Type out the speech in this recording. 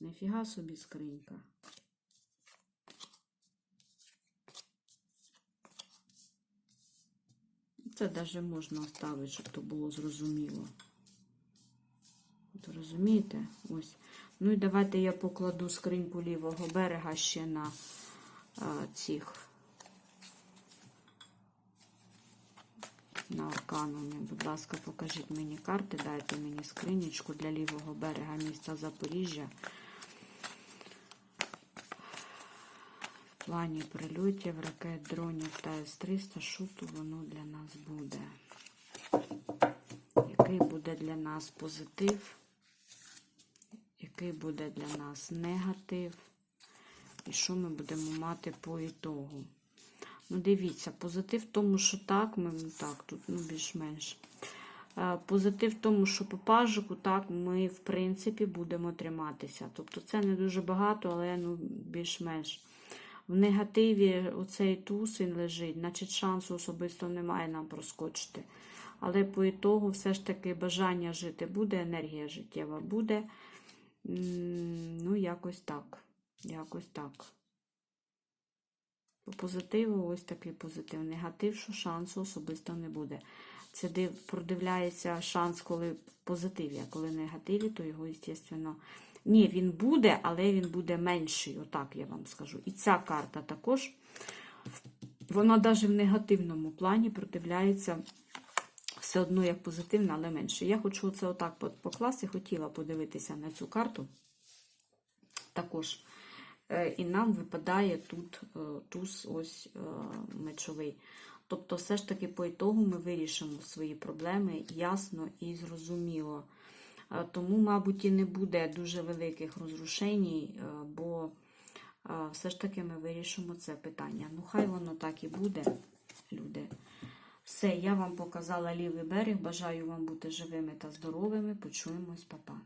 Ніфіга собі скринька. Це навіть можна оставити, щоб то було зрозуміло. От розумієте? Ось. Ну і давайте я покладу скриньку лівого берега ще на а, цих на арканумі. Будь ласка, покажіть мені карти, дайте мені скринічку для лівого берега міста Запоріжжя. Плані прильотів, ракет, дронів та С-300, що то воно для нас буде? Який буде для нас позитив? Який буде для нас негатив? І що ми будемо мати по ітогу? Ну, дивіться, позитив в тому, що так, ми ну, так, тут ну, більш-менш. Е, Позитив в тому, що по пажику, так, ми, в принципі, будемо триматися. Тобто це не дуже багато, але ну, більш-менш. В негативі оцей туз він лежить, значить шансу особисто немає нам проскочити. Але по ітогу все ж таки бажання жити буде, енергія життєва буде. Ну, якось так. Якось так. По позитиву ось такий позитив. Негатив, що шансу особисто не буде. Це продивляється шанс, коли в позитиві, а коли в негативі, то його, звісно, ні, він буде, але він буде менший, отак я вам скажу. І ця карта також, вона навіть в негативному плані продивляється все одно як позитивна, але менше. Я хочу це отак по- покласти, хотіла подивитися на цю карту також. Е, І нам випадає тут е, туз ось е, мечовий. Тобто, все ж таки, по ітогу ми вирішимо свої проблеми ясно і зрозуміло. Е, Тому, мабуть, і не буде дуже великих розрушень, бо е, все ж таки ми вирішимо це питання. Ну, хай воно так і буде, люди. Все, я вам показала лівий берег. Бажаю вам бути живими та здоровими. Почуємось, па-па.